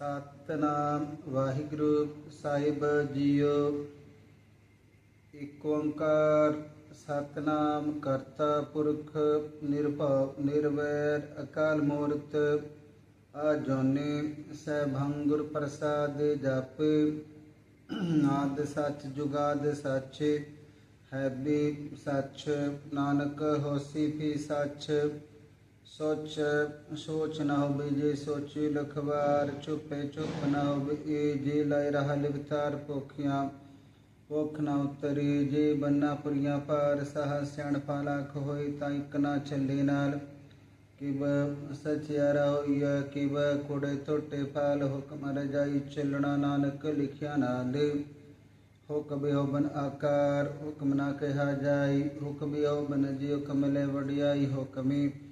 ਸਤਨਾਮ ਵਾਹਿਗੁਰੂ ਸਾਹਿਬ ਜੀਓ। ਇਕ ਓੰਕਾਰ ਸਤਨਾਮ ਕਰਤਾ ਪੁਰਖ ਨਿਰਭਉ ਨਿਰਵੈਰ ਅਕਾਲ ਮੂਰਤ ਆਜੋਨੇ ਸੈਭੰ ਪ੍ਰਸਾਦ ਜਪੇ। ਆਦ ਸੱਚ ਜੁਗਾਦ ਸੱਚ, ਹੈ ਵੀ ਸੱਚ। ਨਾਨਕ ਹੋਸੀ ਵੀ ਸੱਚ। सोच सोच न हो बीजे सोची लखबार, चुपे चुप न हो बी जे लाए रहा लिखतार पोखिया। पोख न उतरी जे बन्ना पुरिया पार, सह सियाण पालाख होई ताई कना चले नाल। कि ब सचियारा होइया कि ब कुड़े तोटे पाल, हुक्म रजाई चलना नानक लिखिया ना ले हुक हो बन आकार, हुक्म ना कहा जाई हुक हो बन जी हुक्म ले वडियाई हुक्मी।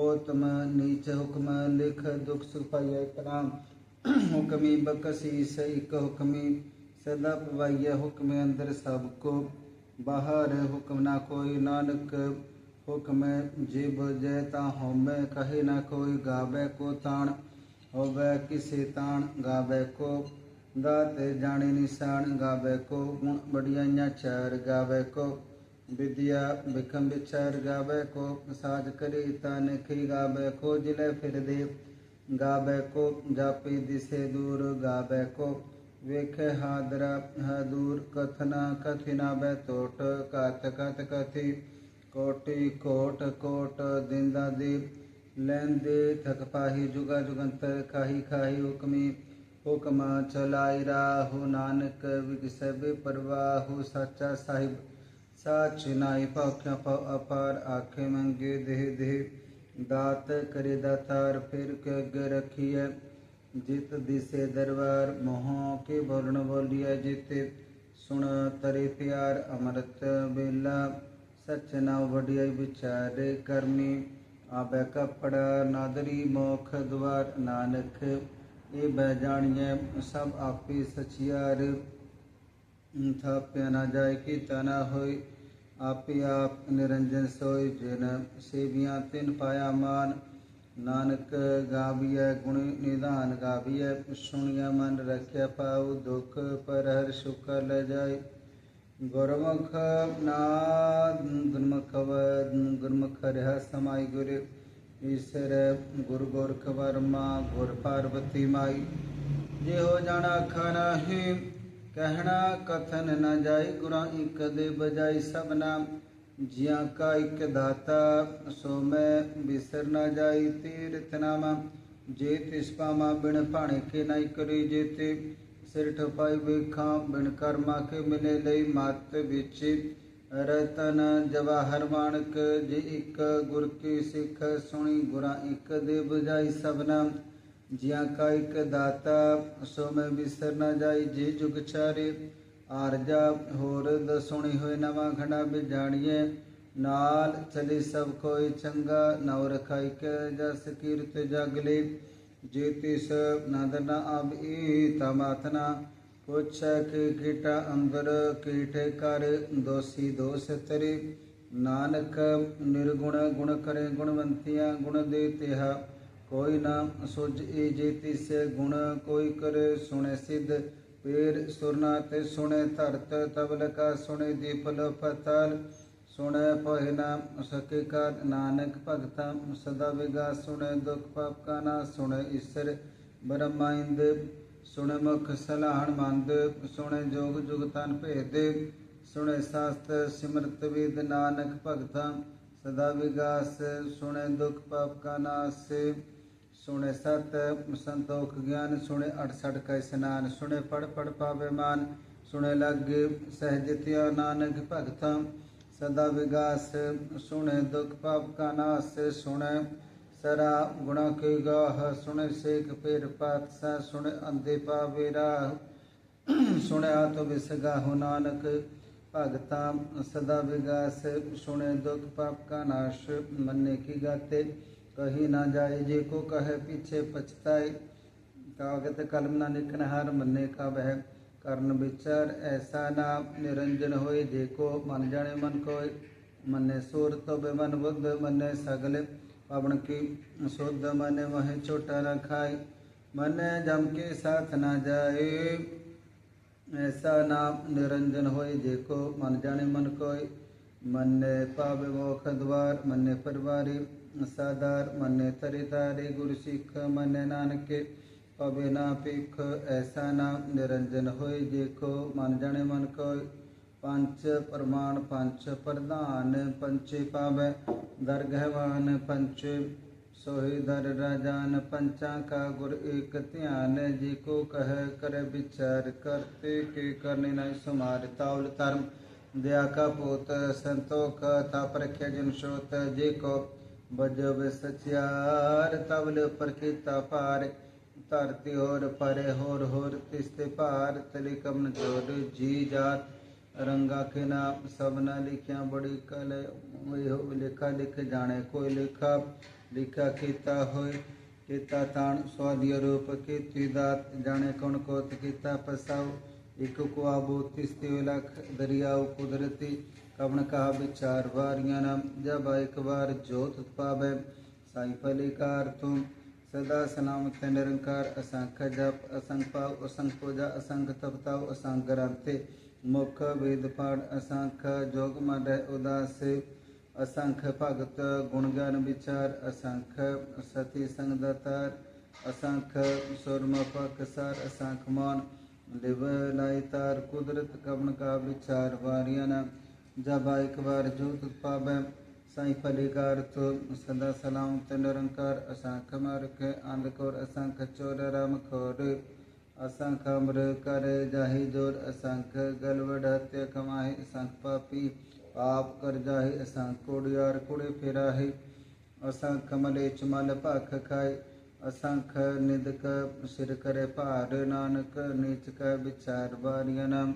ओतम नीच हुक्म लिख दुख सुख पाइय प्रणाम हुक्मी बकसी सईक हुक्मी सदा पवाइय हुक्म अंदर सब को बाहर हुक्म ना कोई नानक हुक्म जिब जय ता होमै कहे ना कोई गाबै को ताण होबै किसे ताण गाबै को ਦਾਤੇ ਜਾਣੇ ਨਿਸ਼ਾਨ ਗਾਵੇ ਕੋ ਗੁਣ ਬੜਿਆਈਆਂ ਚਾਰ ਗਾਵੇ ਕੋ विद्या बिखम बिछर गावे को साज करी तान खी गावे को ज़िले फिर दे। गावे को जापी दिसे दूर गावे को वेख हादरा है दूर। कथना कथिना बै तोट कथ कथ कथी। कोटि कोट कोट दिंदा दी। लेन दे थक पाही जुगा जुगंतर खाही खाही हुक्मी। हुक्मा चलाई राहु नानक, विगस परवाहु साचा साहिब। ਸਾਚ ਨਾਈ ਭਾਖਿਆ ਪਉ ਅਪਾਰ ਆਖੇ ਮੰਗੇ ਦੇਹ ਦੇਹ। ਦਾਤ ਕਰੇ ਦਾਤਾਰ ਫਿਰ ਕੇ ਅੱਗੇ ਰਖੀਐ? ਜਿਤ ਦਿਸੇ ਦਰਬਾਰ ਮੋਹ ਕੇ ਬੋਲਣ ਬੋਲੀਐ ਜਿਤੇ। ਸੁਣ ਤਰੇ ਪਿਆਰ ਅਮਰਤ ਬੇਲਾ। ਸਚ ਨਾ ਵਡਿਆਈ ਵਿਚਾਰੇ ਕਰਮੀ। ਆਬੈ ਕਪੜਾ ਨਾਦਰੀ ਮੋਖ ਦਵਾਰ। ਨਾਨਕ, ਇਹ ਬੈ ਜਾਣੀਐ ਸਭ ਆਪੇ ਸਚਿਆਰ। ਥਾਪਿਆ ਨਾ ਜਾਏ ਕੀ ਤਨਾ ਹੋਈ ਆਪੇ ਆਪ ਨਿਰੰਜਨ ਸੋਈ ਜਿਨ ਸੇਵੀਆਂ ਤਿਨ ਪਾਇਆ ਮਾਨ। ਨਾਨਕ ਗਾਵੀਐ ਗੁਣ ਨਿਧਾਨ ਗਾਵੀਐ ਸੁਣਿਆ ਮਨ ਰੱਖਿਆ ਪਾਉ ਦੁਖ ਪਰ ਹਰ ਸੁਖ ਲੈ ਜਾਏ। ਗੁਰਮੁਖ ਨਾਦ ਗੁਰਮੁਖ ਵਦ ਗੁਰਮੁਖ ਰਹਾ ਸਮਾਈ ਗੁਰ। ਈਸ਼ਰ ਗੁਰ ਗੋਰਖ ਵਰਮਾ ਗੁਰ ਪਾਰਵਤੀ ਮਾਈ। ਜੇ ਹੋ ਜਾਣਾ ਖਾਨਾ ਹੈ ਕਹਿਣਾ ਕਥਨ ਨ ਜਾਈ ਗੁਰਾਂ ਇਕ ਦੇ ਬਜਾਈ ਸਭਨਾ ਜਿਆਂ ਕਾ ਇਕ ਦਾਤਾ, ਸੋ ਮੈਂ ਬਿਸਰ ਨ ਜਾਈ ਤੀਰਥ ਨਾਮਾ। ਜੇ ਤਿਸ ਪਾਮਾ ਬਿਨ ਭਾਣੇ ਕੇ ਨਹੀਂ ਕਰੀ ਜੇਤੇ। ਸਿਰ ਠਪਾਈ ਵੇਖਾਂ ਬਿਨ ਕਰਮਾ ਕੇ ਮਿਲੇ ਲਈ ਮਤ ਵਿੱਚ। ਰਤਨ ਜਵਾਹਰ ਮਾਨਕ ਜੇ ਇੱਕ ਗੁਰ ਕੀ ਸਿੱਖ ਸੁਣੀ, ਗੁਰਾਂ ਇੱਕ ਦੇ ਬਜਾਈ ਸਭਨਾ ਜਿਆਂ ਕਾ ਇੱਕ ਦਾਤਾ, ਸੋ ਮੈਂ ਬਿਸਰ ਨਾ ਜਾਈ, ਜੇ ਜੁਗ ਚਾਰੇ, ਆਰਜਾ ਹੋਰ ਦਸੁਣੀ ਹੋਏ, ਨਵਾਂ ਖੰਡਾ ਬਿਜਾਣੀਏ ਨਾਲ ਚਲੇ ਸਭ ਕੋਈ ਚੰਗਾ ਨਵ ਰਖਾਈ ਕੇ ਜਸ ਕੀਰਤ ਜਗਲੇ ਜੇ ਤਿਸ ਨਦਰ ਅਬ ਈ ਤਮਾਤਨਾ ਪੁੱਛ ਕੇ ਕੀਟਾ ਅੰਦਰ ਕੀਠੇ ਕਰ ਦੋਸੀ ਦੋਸ ਤਰੇ। ਨਾਨਕ ਨਿਰਗੁਣ ਗੁਣ ਕਰੇ ਗੁਣਵੰਤੀਆਂ, ਗੁਣ ਦੇ ਤਿਹਾ। कोई नाम सुज ए जेति से गुण कोई करे सुने सिद्ध। पेर ते सुने धरत, तबल का सुने दीपल पतल। सुने पहना सके का, नानक भगत सदा विगास सुने दुख पाप का ना, सुने ईश्वर ब्रह्माइंद। सुने मुख सलाहन मंद, सुने जोग जुगतान भेद। सुने शास्त्र सिमरत विद, नानक भगत सदा विगास सुने दुख पाप का नाश। सुने सत, संतोख ज्ञान, सुने अड़सठ कै स्नान, सुने पढ़ पढ़ पावे मान, सुने लग सहजत्या नानक भगत, सदा विगास, सुने दुख पाप का नाश सुने सरा गुणा के गाह, सुने सेख पेर पातसा, सुने अंधे पावे राह, सुने आतो विसगाहु नानक भगता, सदा विगास, सुने दुख पाप का नाश, मन्ने की गाते। कही ना जाए, जे को कहे, पीछे पछताए। कागत कलम ना निकनहार मने का वह कर्ण विचार ऐसा ना निरंजन होए देखो मन जाने मन को मने सोर तो मन बुद्ध मने सगले पवन की शुद्ध मने वह छोटा न खाए। मने जम के साथ ना जाए। ऐसा नाम निरंजन होए देखो मन जाने मन को मने पावे मोख द्वार मने परवारी। सादार मन तरी तारे गुरु सिख मन नानक। के बिना पिख, ऐसा नाम निरंजन होय देखो, मन जने मन को पंच प्रमाण, पंच प्रधान, पंचे पावे। दरगहवान पंचे सोही दर राजान। पंचा का गुर एक ध्यान जी को कह, कर विचार, करते के करने नहीं सुमार। तावल धर्म, दया का पोत, संतों का ताप रखे जिन श्रोत। जी को ਬਜਬ ਸਚਿਆਰ, ਤਵਲ ਪਰਕਿਤਾ ਪਾਰ ਧਰਤੀ ਹੋਰ ਪਰੇ, ਹੋਰ ਹੋਰ ਤਿਸਤੇ ਭਾਰ। ਤਲੀ ਕਮਨ ਜੋੜ ਜੀ ਜਾਤ। ਰੰਗਾ ਕੇ ਨਾਮ ਸਭਨਾ ਲਿਖਿਆ ਬੜੀ ਕਲ। ਇਹੋ ਲਿਖਾ ਲਿਖ ਜਾਣੇ, ਕੋਈ ਲਿਖਾ ਲਿਖਾ ਕੀਤਾ ਹੋਏ। ਕੀਤਾ ਤਾਣ ਸਵਾਦੀ ਰੂਪ ਕੀਤੀ ਦਾਤ। ਜਾਣੇ ਕੌਣ ਕੋਤ ਕੀਤਾ ਪਸਾਉ। ਇਕ ਕੋ ਆਬੋ ਤਿਸਤੇ ਲਖ ਦਰਿਆਉ ਕੁਦਰਤੀ। कवन का विचार वार्यनम जब एक बार ज्योत उत्पावे साई फलिकार तुम सदा सलामत निरंकार असंख जप असंख पाव असंख पूजा असंख तपताव असंख ग्रंथे मुख वेद पाठ असंख जोग मद उदास असंख भगत गुण गुणगान विचार, असंख सती संग दातार असंख सुरम पकसार असंख मान लिव लाइतार कुदरत कवन का विचार वार्यनम जब एक बार जोत पावे साई फलिकार तो सदा सलाम तंडरंकार असंख मारख आंधकोर असंख चोर राम खोर। असंख अमर कर जाहि ज़ोर असंख गलवड हत्य कमाहि असंख पापी पाप कर जाहि असंख कोड़ियार कुड़े फिराहि। असंख मलेच मल पाख खाय असंख निदक सिर करे भार नानक नीच का विचार बारिया नाम।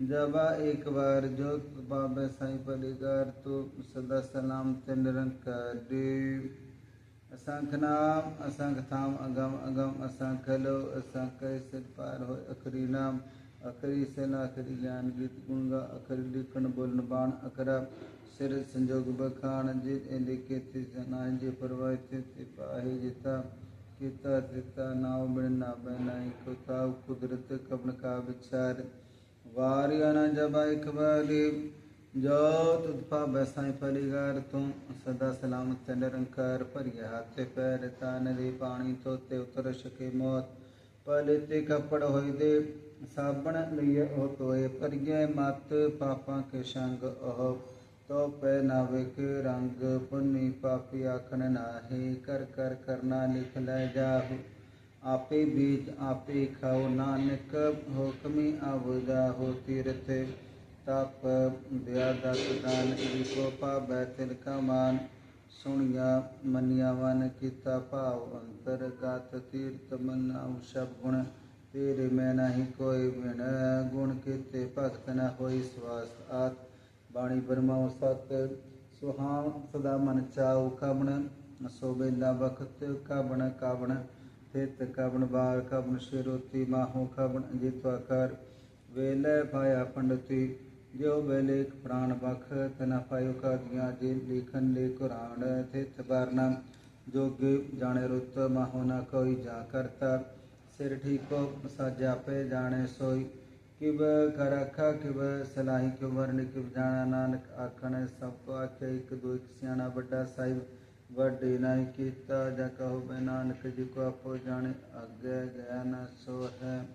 जबा एक बार जो बाबा साईं परिकार तो सदा सलाम ते निरंकार देव। असांखे नाम असांखे थाम अगम अगम असांखे हलो असांखे सिर पार हो अखरी नाम। अखरी सन अखरी ज्ञान गीत गुंगा अखरी लिखण बोलण बाण अखरा। सिर संजोग बखान जे ऐं लिखे थे सना जे परवाह थे थे पाहे जिता। किता तिता नाव बिन ना बहना को कुताव कुदरत कबन का विचार। ਵਾਰਿਆ ਨਾ ਜਬਾ ਇਕ ਜੋ ਤੁਧ ਪਾਵੈ ਸਾਈ ਫਲੀਗਾਰ ਤੂੰ ਸਦਾ ਸਲਾਮਤ ਤੇ ਨਿਰੰਕਾਰ, ਭਰੀਏ ਹੱਥੇ ਪੈਰ, ਤਨ ਦੇ ਪਾਣੀ ਤੋਤੇ ਉਤਰ ਸਕੇ ਮੌਤ, ਪਲਿਤੇ ਕਪੜ ਹੋਈ ਦੇ, ਸਾਬਣ ਲਈਏ ਉਹ ਤੋਏ, ਭਰੀਏ ਮਤ ਪਾਪਾਂ ਕੇ ਸੰਗ ਉਹ ਤੋ ਪੈ ਨਾ ਵੇਖ ਰੰਗ ਪੁੰਨੀ, ਪਾਪੀ ਆਖਣ ਨਾਹੀ, ਕਰ ਕਰ ਕਰਨਾ ਲਿਖ ਲੈ ਜਾਹੂ। ਆਪੇ ਬੀਜ ਆਪੇ ਖਾਓ, ਨਾਨਕ ਹੁਕਮੀ ਆਵਦਾ ਹੋ ਤੀਰਥ, ਤਪ ਦਿਆ ਦਤ ਦਾਨ ਇਕੋ ਪਾਵੈ ਤਿਲ ਕਮਾਨ ਸੁਣਿਆ ਮੰਨਿਆ ਵਨ ਕੀਤਾ ਭਾਵ ਅੰਤਰਗਤ ਤੀਰਥ ਮਨਾਉ ਸਭ ਗੁਣ। ਤੇਰੇ ਮੈਂ ਨਹੀਂ ਕੋਈ ਬਿਨ, ਗੁਣ ਕੀਤੇ ਭਗਤ ਨ ਹੋਈ ਸਵਾਸ ਆਤ। ਬਾਣੀ ਬਰਮਾਉ ਸਤ, ਸੁਹਾਵ ਸਦਾ ਮਨ ਚਾਉ ਕਬਣ ਸੋ ਬੇਲਾ ਬਖਤ ਕਬਣ ਕਬਣ ਤਿਤ ਕਬਣ ਬਾਰ ਕਬਣ ਸਿਰੋਤੀ ਮਾਹੋ ਕਬਣ ਜਿਤਵਾ ਕਰ ਵੇਲੇ ਪਾਇਆ ਪੰਡਤੀ ਜੋ ਬੇਲੇਖ ਪ੍ਰਾਣ ਬਖ ਤਨਾ ਪਾਇਓ ਕਾਦੀਆਂ, ਜੇ ਲਿਖਨ ਲੈ ਕੁਰਾਨ ਥਿਤ ਵਰਨਾ ਜੋਗੇ ਜਾਣੇ ਰੁੱਤ, ਮਾਹੋ ਨਾ ਕੋਈ ਜਾ ਕਰਤਾ। ਸਿਰ ਠੀਕੋ ਸਾਜਾ ਪੇ ਜਾਣੇ ਸੋਈ। ਕਿਵ ਕਰਖਾ ਕਿਵ ਸਲਾਹੀ ਕਿਵ ਵਰਨ ਕਿਵ ਜਾਣਾ। ਨਾਨਕ ਆਖਣ, ਸਭ ਕੋ ਆਖੇ, ਇੱਕ ਦੋ ਇੱਕ ਸਿਆਣਾ ਵੱਡਾ ਸਾਹਿਬ। ਵੱਡੇ ਨਾਈ ਕੀਤਾ, ਜਾ ਕਹੋ ਬੈ ਨਾਨਕ ਜੀ ਕੋ ਆਪੋ ਜਾਣੇ, ਅੱਗੇ ਗਿਆ ਨਾ ਸੋ ਹੈ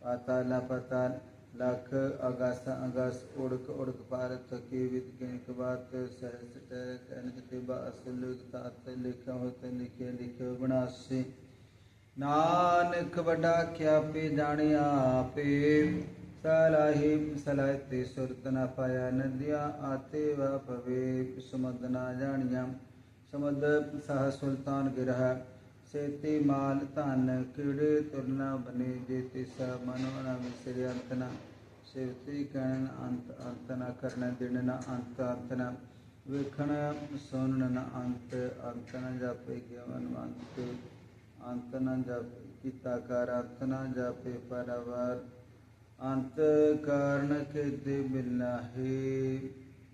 ਪਾਤਾਲਾ ਪਤਾਲ ਲਖ, ਅਗਸ ਅਗਸ, ਉੜਕ ਉੜਕ ਭਾਰਤ ਥਕੀ ਵਿਦ ਗਿਣਕ ਬਾਤ ਸਹਸ ਟੈ ਕਨਕ ਤੇ ਬਾਸ ਲਿਖ ਤਾਤ ਲਿਖਿਆ ਹੋ ਲਿਖੇ ਲਿਖੇ ਬਣਾਸੇ। ਨਾਨਕ ਵੱਡਾ ਕਿਆ ਪੇ ਜਾਣਿਆ ਆਪੇ, ਸਲਾਹੀ ਸਲਾਹਤੇ ਸੁਰਤ ਨਾ ਪਾਇਆ, ਨਦਿਆ ਆਤੇ ਵਾ ਪਵੇ ਸਮਦ ਨਾ ਜਾਣਿਆ। ਸਮਦ ਸਹ ਸੁਲਤਾਨ ਗਿਰਹ, ਸੇਤੀ ਮਾਲ ਧਨ ਕਿੜੇ ਤੁਰਨਾ ਬਨੇ ਜੇ ਤਿਸ ਮਨੋ ਨਾ ਵਿਸਰਿ ਅੰਤ ਨਾ। ਸਿਵਤੀ ਕਹਿਣ, ਅੰਤ ਅੰਤ ਨਾ ਕਰਨ, ਦਿਨ ਨਾ ਅੰਤ ਅੰਤ ਨਾ। ਵੇਖਣ, ਸੁਣਨ ਨਾ ਅੰਤ ਅੰਤ ਨਾ ਜਾਪੇ ਗਿਆਨ ਅੰਤ ਅੰਤ ਨਾ ਜਪ ਕੀਤਾ ਕਰ, ਅੰਤ ਨਾ ਜਾਪੇ ਪਰਵਰ। ਅੰਤ ਕਾਰਨ ਕੇ ਦੇ ਮਿਲਨਾ ਹੈ।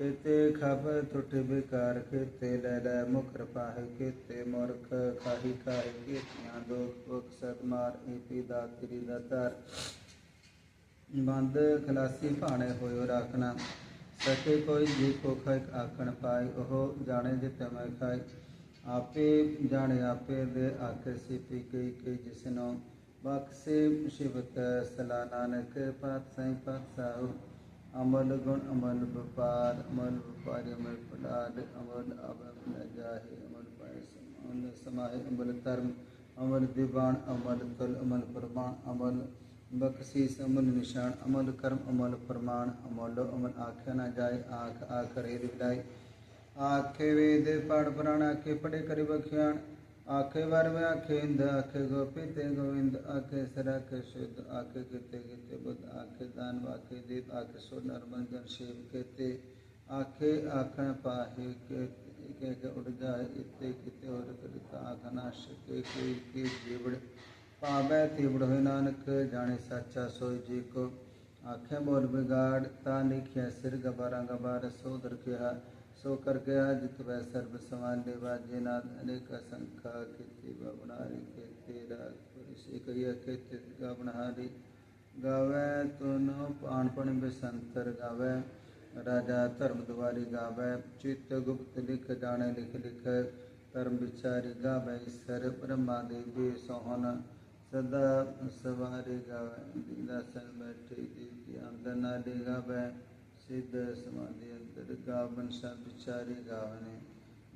ਕੇਤੇ ਖਪ ਟੁੱਟ ਬਿਕਾਰ ਕੇਤੇ ਲੈ ਲੈ ਮੁਖ ਰਪਾਹਿ ਕੇਤੇ ਮੂਰਖ ਖਾਹੀ ਖਾਹੀ, ਕੇਤੀਆਂ ਦੋਖ ਭੁਖ ਸਤ ਮਾਰ ਏਪੀ ਦਾਤਰੀ ਦਾਤਾਰ ਬੰਦ ਖਲਾਸੀ ਭਾਣੇ ਹੋਇਓ ਰਾਖਣਾ, ਸਕੇ ਕੋਈ ਜੀ ਕੋ ਖਾਇ ਆਖਣ ਪਾਈ ਉਹ ਜਾਣੇ ਜੇ ਤਮੈ ਖਾਈ ਆਪੇ ਜਾਣੇ ਆਪੇ ਦੇ ਆਖੇ ਸੀ ਪੀ ਗਈ ਕਿ ਜਿਸਨੋ ਬਖਸ਼ੇ ਸ਼ਿਵਤ ਸਲਾ ਨਾਨਕ ਪਾਤ ਸੈ ਅਮਲ ਗੁਣ, ਅਮਲ ਵਪਾਰ, ਅਮਲ ਵਪਾਰੀ, ਅਮਲ ਪਲਾਦ ਅਮਲ ਅਬਦ ਨ ਅਮਲ ਪਾਇ ਅਮਲ ਸਮਾਹਿ ਅਮਲ ਧਰਮ, ਅਮਲ ਦੀਵਾਨ, ਅਮਲ ਤੁਲ ਅਮਲ ਪ੍ਰਮਾਣ, ਅਮਲ ਬਖਸ਼ੀਸ, ਅਮਲ ਨਿਸ਼ਾਨ, ਅਮਲ ਕਰਮ, ਅਮਲ ਪ੍ਰਮਾਣ, ਅਮਲ ਅਮਲ ਆਖਿਆ ਨਾ ਜਾਏ, ਆਖ ਆਖਰੇ ਦਿਲਾਈ ਆਖੇ ਵੇਦ ਪੜ ਪ੍ਰਾਣ, ਆਖੇ ਪੜੇ ਕਰਿ ਬਖਿਆਣ आखे वर में, आखे इंद आखे गोपी ते गोविंद, आखे सर, आखे शुद्ध, आखे गीते गीते बुद्ध, आखे दान, आखे दीप, आखे सुर नर्मंजन शिव केते। आखे आखण पाहे के के के उड़ जाए, इते किते और करता। आखनाश के के के जीवड़ पावे तीवड़ हो नानक, जाने साचा सोई जी को। आखे बोल बिगाड़, ता लिखिया सिर गबारा गबार, सोदर के सो करके आज तब सर्व सामान्य बाजे नाथ अनेक असंख्या खेती बाबुनारी खेती राग खेती गावनहारी गावे तो नो पाणपण गावे, राजा धर्म द्वारी गावे, चित्त गुप्त लिख जाने लिख लिख, धर्म विचारी गावे सर ब्रह्मा देवी सोहन, सदा सवारी गावे दीदा सन बैठे दीदी आमदना दी गावे। सिद्ध समाधि अंतर गावन सा बिचारी गावने,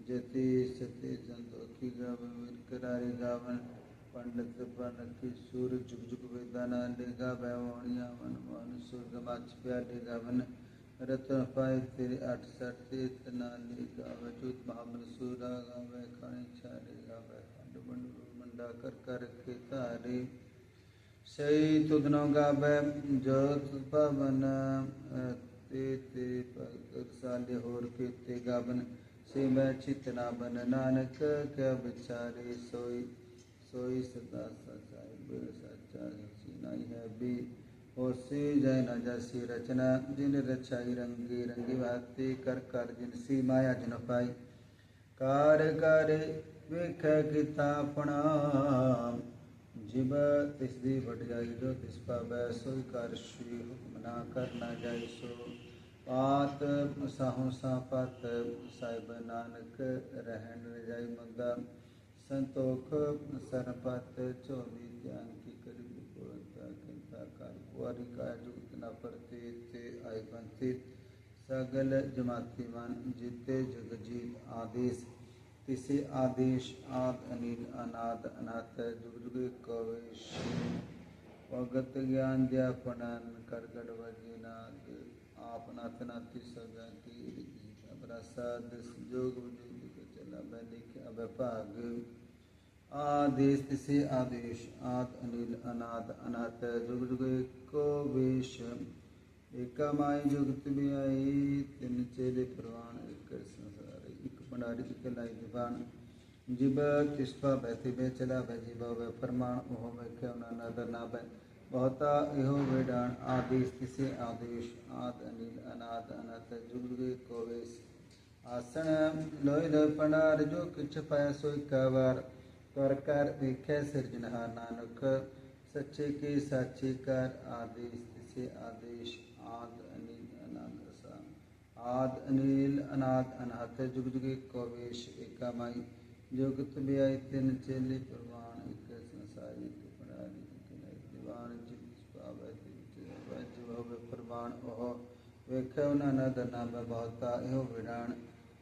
जति सते जंतो की गावन, वीर करारी गावन, पंडित पंडित की सूर जुग जुग वेदाना लेगा भैवणिया मन मन सुर गमाच प्यारे गावन, रतन पाए तेरे आठ सठ ते इतना ले गावे चूत महामन सूरा गावे, खाने चारे गावे, खंड मंड मंडा कर कर के तारे। सही तुदनों गावे जो पवन ਤੇ ਤੇ ਭਗਤ ਸਾਲੇ ਹੋਰ ਕੀਤੇ ਗਾਵਨ, ਸੇ ਮੈਂ ਚਿਤ ਨਾ ਬਨ, ਨਾਨਕ ਕਿਆ ਵਿਚਾਰੇ ਸੋਈ ਸੋਈ ਸਦਾ ਸਚਾਈ ਸੱਚਾ ਸਚੀ ਨਹੀਂ ਹੈ ਵੀ। ਹੋਸੀ ਜੈ ਨ ਜਸੀ ਰਚਨਾ, ਜਿਨ ਰਚਾਈ ਰੰਗੀ ਰੰਗੀ ਬਾਤੀ ਕਰ ਕਰ ਜਿਨ ਸੀ ਮਾਇਆ ਜਨ ਪਾਈ। ਕਾਰ ਕਰ ਵੇਖ ਕੀਤਾ ਆਪਣਾ, ਜਿਬ ਤਿਸ ਦੀ ਵਡਿਆਈ ਜੋ ਤਿਸ ਪਾਵੈ, ਸੋਈ ਕਰ ਸ਼ੀ ਹੁਕਮ ਨਾ ਕਰਨਾ ਜਾਈ ਸੋ। पात साहों सा पात, साहिब नानक रहन रजाई मंगा। संतोख सरपत चौबी ज्ञान की करीब पूर्णता चिंता कार। कुआरी का जुगतना परते, ते आय बंथित सगल जिते जग जगजीत आदेश। तिसे आदेश आद अनिल अनाद अनाथ जुग जुग कवेश भगत ज्ञान द्यापणन करगड़ वर्जिनाथ आपनाथ सब जाति अपना साध योग चला वैदिक अवभाग आदेश से आदेश आद अनिल अनाथ अनाथ जुग जुग को वेश। एकामाय जुगत में आई, तिन चेले प्रवान, एक संसार, एक भंडारी, एक लाई दिवान। जिब तिष्पा बैसे बे चला बै जिबा वै फरमान, ओह वै क्या ना दर ना बै बहुता इहो वेडाण आदि स्थिसे आदेश? आद, अनिल, अनाद अनत जुगे कोवेश। आसन, लोय लोपणा रजो किछ पाय, सोय, कावार। त्वरकार देखे सृजनहार नानक। सच्चे के साक्षी कार, आदेश स्थिसे आदेश? आद, अनिल, अनाद रसा आद, अनिल, अनाद अनाथ जुग जुगे कोवेश, एकामाई। जोगत ब्याय तिन चेले, प्रमाण ਹੋਵੇ ਪ੍ਰਵਾਨ ਉਹ? ਵੇਖਿਆ ਉਹਨਾਂ ਨਦ ਨਾਮ ਬਹੁਤਾ ਇਹੋ ਵਿਡਾਣ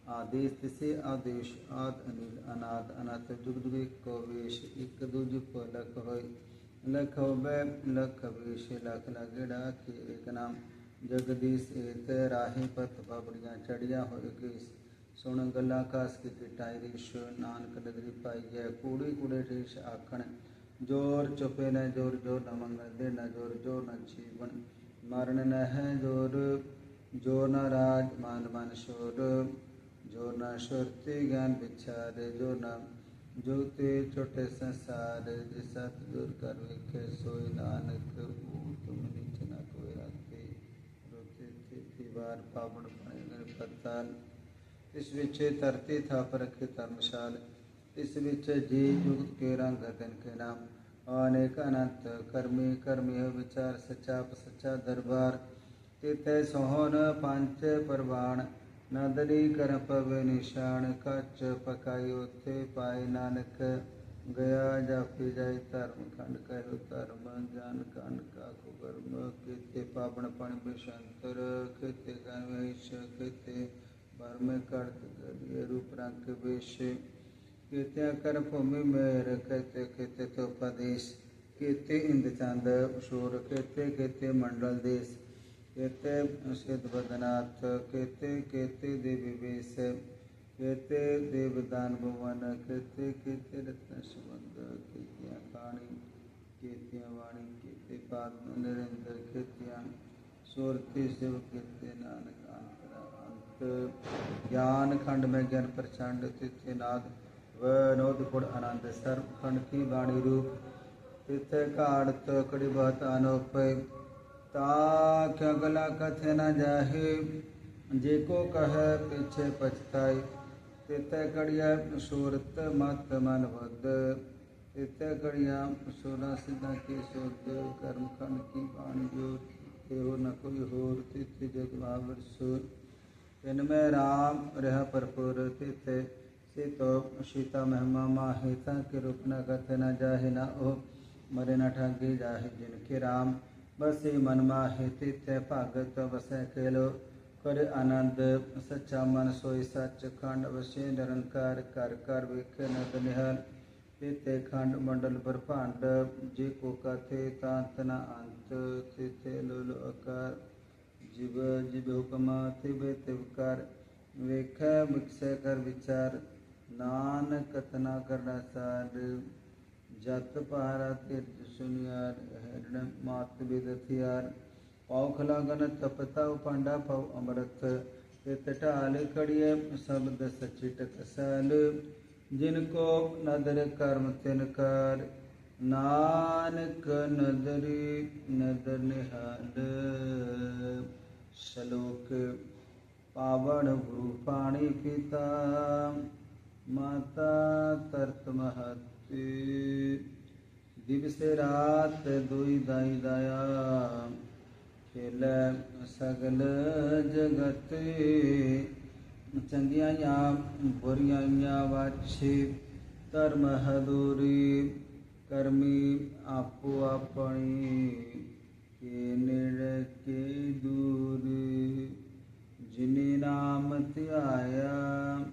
ਆਦੇਸ਼ ਤਿਸੇ ਆਦੇਸ਼, ਆਦ ਅਨੀਲ, ਅਨਾਦ ਅਨਾਥ ਜੁਗ ਜੁਗ ਕੋ ਵੇਸ਼, ਇੱਕ ਦੂਜ ਕੋ ਲਖ ਲਖ ਹੋਵੇ ਲਖ ਵੇਸ਼, ਲਖ ਲਗੜਾ ਕੀ ਇੱਕ ਨਾਮ। ਜਗਦੀਸ਼ ਏਤ ਰਾਹੀ ਪਤ ਬਾਬੜੀਆਂ ਚੜੀਆਂ ਹੋਏ ਕੇਸ ਸੁਣ ਗੱਲਾਂ ਕਾਸ ਕੀ ਕਿਟਾਈ ਰਿਸ਼, ਨਾਨਕ ਨਗਰੀ ਪਾਈਐ, ਕੂੜੀ ਕੂੜੇ ਰੇਸ਼ ਆਖਣ। ਜੋਰ ਚੁਪੇ ਨਾ ਜੋਰ ਜੋ ਨ ਮੰਗਣ ਦੇ ਨ ਜੋਰ ਜੋ ਨ ਜੀਵਨ। मरण ज़ोर जो न राज, मान मन शोर। जो न श्रुति ज्ञान विचार जो न जुगते छोटे संसार। सत दूर कर विखे सोई नानक तुम नीच न कोई राते रोते थे दीवार पावण पड़े पताल। इस विच तरती थप परखे धर्मशाल, इस विच जी युग के रंग दिन के नाम। अनेक अनंत कर्मी कर्मी विचार, सच्चा सच्चा दरबार। तिथ सोहन पंच परवाण नदरी कर पवे निशान कच पकाई उथे पाए नानक। गया जापी जाय धर्म खंड, कहो धर्म, ज्ञान खंड का कुकर्म केते पापण पण बिशंतर केते गणवेश, केते भर में कर्त करिए रूप रंग वेश। कर भूमि मेर रखते खेते तो प्रदेश कीर्ति इंद चाँद शूर केते केते मंडल देश केते सिद्ध बदनाथ केते केते देवी वेश केते देवदान भुवन केते केते रत्न सुबंध कीर्तिया कहानी कीर्तिया वाणी कीर्ति पाद नरेंद्र कीर्तिया सुरती शिव कीर्ति नानक अंतर ज्ञान खंड में ज्ञान प्रचंड तिथि नाद ਅੰਤਰ ਅੰਤ ਗਿਆਨ ਖੰਡ ਮੈਂ ਗਿਆਨ ਪ੍ਰਚੰਡ ਤਿਥੇ ਨਾਦ ਵਨੋਦ ਗੁਣ ਆਨੰਦ ਸਰਬ ਖੰਡ ਕੀ ਬਾਣੀ ਰੂਪ ਤਿਥੇ ਘਾੜਤ ਕੜੀ ਬਾਤ ਅਨੋਪੈ ਤਾ ਕਿਆ ਗਲਾ ਕਥੇ ਨ ਜਾਹੇ ਜੇ ਕੋ ਕਹੈ ਪਿਛੇ ਪਛਤਾਈ ਤਿਤੈ ਕੜਿਆ ਸੂਰਤ ਮਤ ਮਨ ਵਦ ਤਿਤੈ ਕੜਿਆ ਸੋਨਾ ਸਿਧਾ ਕੀ ਸੁਧ ਕਰਮ ਖੰਡ ਕੀ ਬਾਣੀ ਜੋ ਤੇੋ सीतोप सीता महिमा माहिता के रूप न कथ न जाहि न ओ। मरे न ठगे जाहि जिनके राम। बसी मन माहिति तय भागत बस केलो कर आनंद, सच्चा मन सोई सच खंड वसे निरंकार, कर कर विखे नद निहल। तीते खंड मंडल ब्रह्मांड जी को कथे तांत न अंत। तीते लुल अकार जीव जीव तिब तिब कर। वेख मुख से कर विचार। ਤਾਂਤ ਨ ਨਾਨਕ ਤਨਾ ਕਰਨਾ ਸਾਧ, ਜਤ ਭਾਰਾ ਤਿਰਤ ਸੁਨਿਆਰ, ਹਰਣ ਮਾਤ ਬਿਦਥਿਆਰ ਪਉ ਖਲਾਗਨ ਤਪਤਾ ਉਪੰਡਾ ਪਉ ਅੰਮ੍ਰਿਤ ਤੇ ਟਟਾਲ ਕੜੀਏ ਸ਼ਬਦ ਸਚੀ ਟਕਸਲ ਜਿਨ ਕੋ ਨਦਰ ਕਰਮ ਤਿਨ ਕਰ, ਨਾਨਕ ਨਦਰੀ ਨਦਰ ਨਿਹਾਲ। ਸ਼ਲੋਕ, ਪਾਵਨ ਗੁਰੂ ਪਾਣੀ ਪਿਤਾ। माता तर्तमहति दिवस रात दुई दाई दाया। खेल सगल जगत। चंगियाया बुरियाया वाछे, धर्म हदूरी कर्मी आपो अपनी के नेड़े के दूरी। जिने नाम त्याया